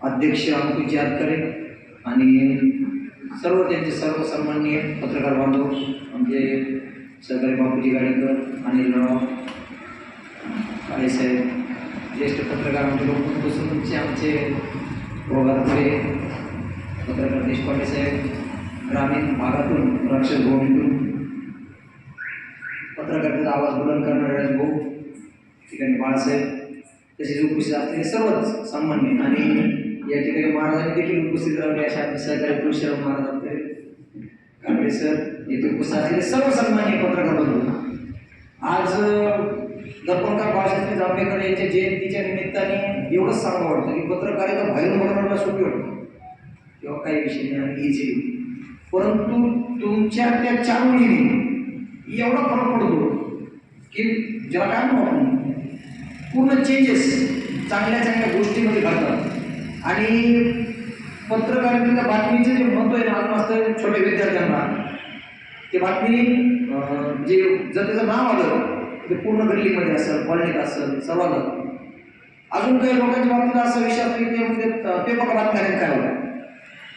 अध्यक्ष अंकुश यादकरे आणि सर्व त्यांचे सर्व सन्माननीय पत्रकार बांधव आमचे सहकारी बापूजी गाडेकर अनिलराव काळेसाहेब ज्येष्ठ पत्रकार आमचे लोक बसूनचे आमचे प्रभातपुरे पत्रकार देशपांडे साहेब ग्रामीण भागातून राक्षस भूमीतून पत्रकारितेचा आवाज बुलंद करणारे भाऊ ठिकाणी बाळासाहेब तसेच उपस्थित असलेले सर्वच सामान्य आणि या ठिकाणी महाराजांनी देखील उपस्थित राहिले. अशा आपले सहकारी तुळशीराम महाराज कांबळे सर येथे उपस्थित असलेले सर्व सन्मान्य पत्रकार बंधू आज दर्पणकार बाळासाहेब जांभेकर यांच्या जयंतीच्या निमित्ताने एवढंच सांगा वाटतं की पत्रकारिता बाहेरून बघणाऱ्याला सोपी वाटतं. किंवा काही विषय नाही आणि इझी परंतु तुमच्या त्या चांगलीने एवढा फरक पडतो की ज्याला काय पूर्ण चेंजेस चांगल्या चांगल्या गोष्टीमध्ये घडतात आणि पत्रकारितेच्या बातमीचे जे महत्त्व आहे ना असतं छोट्या विद्यार्थ्यांना. ते बातमी जे जर त्याचं नाव आलं ते पूर्ण गल्लीमध्ये असेल कॉलनीत असेल सर्वांना अजून काही लोकांच्या बाबतीत असं विषय असतो की ते म्हणजे पेपर बातम्या काय होतं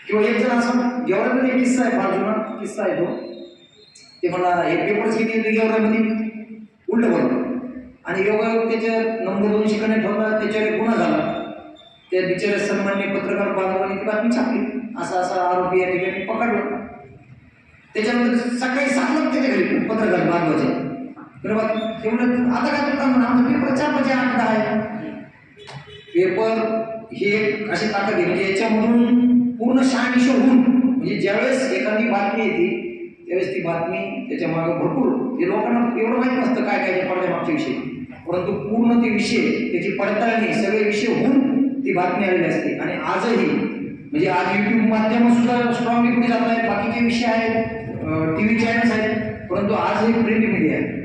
किंवा एक जण असं गेवऱ्यामध्ये एक किस्सा आहे फार जुना किस्सा आहे तो. ते मला हे पेपर्स किती येते गेवऱ्यामध्ये उलट बोलतो आणि योगा त्याच्या नंबर दोन शिकणे ठेवला त्याच्यावर गुन्हा झाला. त्या बिचारे सन्मान्य पत्रकार बांधवांनी ती बातमी छापली. असा असा आरोपी या ठिकाणी पकडला. त्याच्यानंतर सकाळी सांगत त्याच्या घरी पत्रकार बांधवाचे बरोबर एवढं आता काय करता म्हणा आमचा पेपर चार म्हणजे आठ दहा आहे. पेपर हे अशी ताकद आहे म्हणजे याच्यामधून पूर्ण शहानिशा होऊन म्हणजे ज्यावेळेस एखादी बातमी येते त्यावेळेस ती बातमी त्याच्यामागे भरपूर ते लोकांना एवढं माहीत नसतं काय काय पडद्यामागच्या विषयी. परंतु पूर्ण ते विषय त्याची पडताळणी सगळे विषय होऊन ती बातमी आलेली असते. आणि आजही म्हणजे आज युट्यूब माध्यम सुद्धा स्ट्रॉंगली पुढे जात आहेत. बाकीचे विषय आहेत टी व्ही चॅनल्स आहेत. परंतु आज हे प्रिंट मीडिया आहे.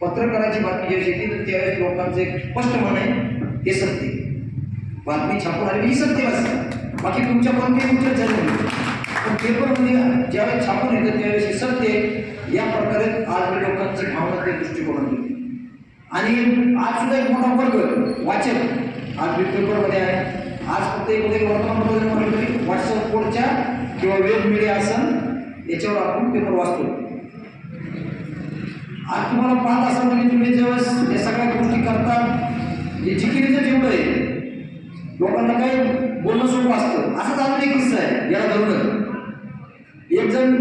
पत्रकाराची बातमी ज्यावेळेस येते तर त्यावेळेस लोकांचं एक स्पष्ट मन आहे हे सत्य बातमी छापून आली ही सत्य असते. बाकी तुमच्या कोणत्याही कुठल्या झालं नाही. पण पेपरमध्ये ज्यावेळेस छापून येतं त्यावेळेस हे सत्य या प्रकारे आज मी लोकांची भावना त्या दृष्टिकोनातून आणि आज सुद्धा एक मोठा वर्ग वाचक आज मी पेपरमध्ये आहे. आज फक्त एक उद्या म्हटलं तरी व्हॉट्सअप कोडच्या किंवा वेब मीडिया असं याच्यावर आपण पेपर वाचतो. आज तुम्हाला पाहत असाल म्हणजे तुम्ही ज्यावेळेस या सगळ्या गोष्टी करता हे जिकिरीचं जेवढं आहे लोकांना काही बोलणं सोपं असतं. असंच अजून एक किस्सा आहे याला धरूनच एक जण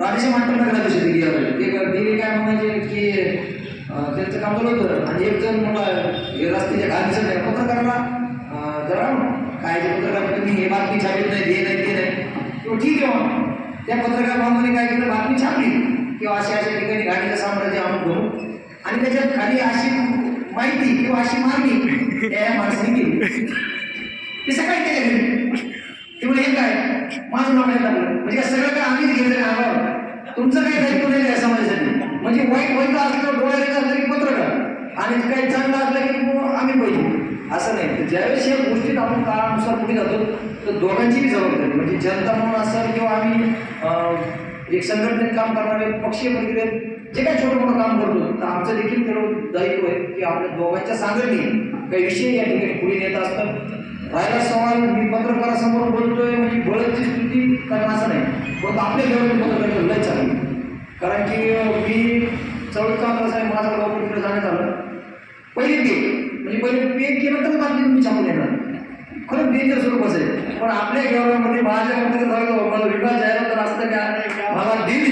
राजेश आठवडा करा तशी एक दिली काय म्हणायचे की त्यांचं काम चालू होतं. आणि एक जण मला हे रस्त्याच्या गाडीचं नाही पत्रकाराला जरा काय पत्रकार तुम्ही हे बातमी छापीत नाही हे नाही ते नाही तो ठीक आहे मग त्या पत्रकार बांधवाने काय केलं? बातमी छापली. किंवा अशा अशा ठिकाणी गाडीचं साम्राज्य आणून करू आणि त्याच्यात खाली अशी माहिती किंवा अशी मागणी त्या माणसाने केली. ते सकाळी केले. घरी ते म्हणजे हे काय? माझं नाव नाही टाकलं म्हणजे सगळं काय आम्हीच घेतलं अंगावर तुमचं काही दायित्व नाही या समाजासाठी म्हणजे वाईट वाईट असलं डोळ्याला असलं की आम्ही आणि काही चांगलं असलं की आम्ही पाहिजे असं नाही. तर ज्यावेळेस या गोष्टीत आपण काळानुसार पुढे जातो तर दोघांचीही जबाबदारी. म्हणजे जनता म्हणून असेल किंवा आम्ही एक संघटनेत काम करणारे पक्षीय प्रक्रियेत जे काही छोटं मोठं काम करतो तर आमचं देखील तेवढं दायित्व आहे की आपल्या दोघांच्या सांगणी काही विषय या ठिकाणी पुढे नेत असतात. राहिला सवाल मी पत्रकारासमोर बोलतोय म्हणजे बळदची स्तुती करणं असं नाही. पण आपल्या घेऊन पत्रकार लय चांगली. कारण की मी चौदा कसं आहे माझा लवकर तिकडे जाण्यात आलं. पहिले पे म्हणजे पहिले पे केलं तर बाकी तुम्ही छापून येणार. खरंच डेंजर स्वरूप असेल पण आपल्या गव्हर्नमेंटमध्ये माझ्या मध्ये झालं मला विकास जायला तर असतं का? मला दिली.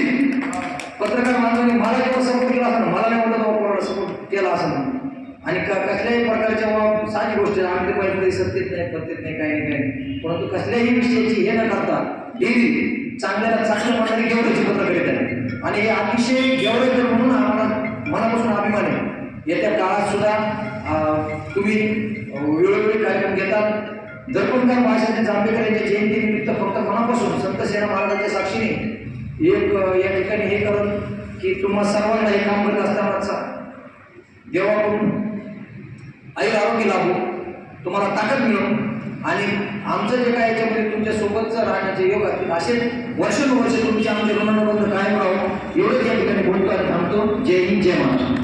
पत्रकार माणसाने मला जेव्हा सपोर्ट केला असं मला नाही वाटत कोणाला सपोर्ट केला असं आणि क कसल्याही प्रकारच्या साधी गोष्ट आहे, पाहिजे ते पहिले नाही पत्तेत नाही काही नाही काही परंतु कसल्याही विषयाची हे न करता डेली चांगल्याला चांगल्या प्रकारे घेवड्याची पत्रकारिता आहे आणि हे अतिशय घेवडेकर म्हणून आम्हाला मनापासून अभिमान आहे. येत्या काळात सुद्धा तुम्ही वेळोवेळी कार्यक्रम घेतात. दर्पणकार भाषेचे जांभेकर यांच्या जयंतीनिमित्त फक्त मनापासून संत सेना महाराजांच्या साक्षीने एक या ठिकाणी हे करत की तुम्हा सर्वांना हे काम करत असतानाचा देवाकडून आई आरोग्य लाभो तुम्हाला ताकद मिळो. आणि आमचं जे काय याच्यामध्ये तुमच्या सोबतचं राहण्याचे योग असतील असे वर्षानुवर्ष तुमच्या आमच्या ऋणानुबंध कायम राहू. एवढंच या ठिकाणी बोलतो आणि थांबतो. जय हिंद जय महाराष्ट्र.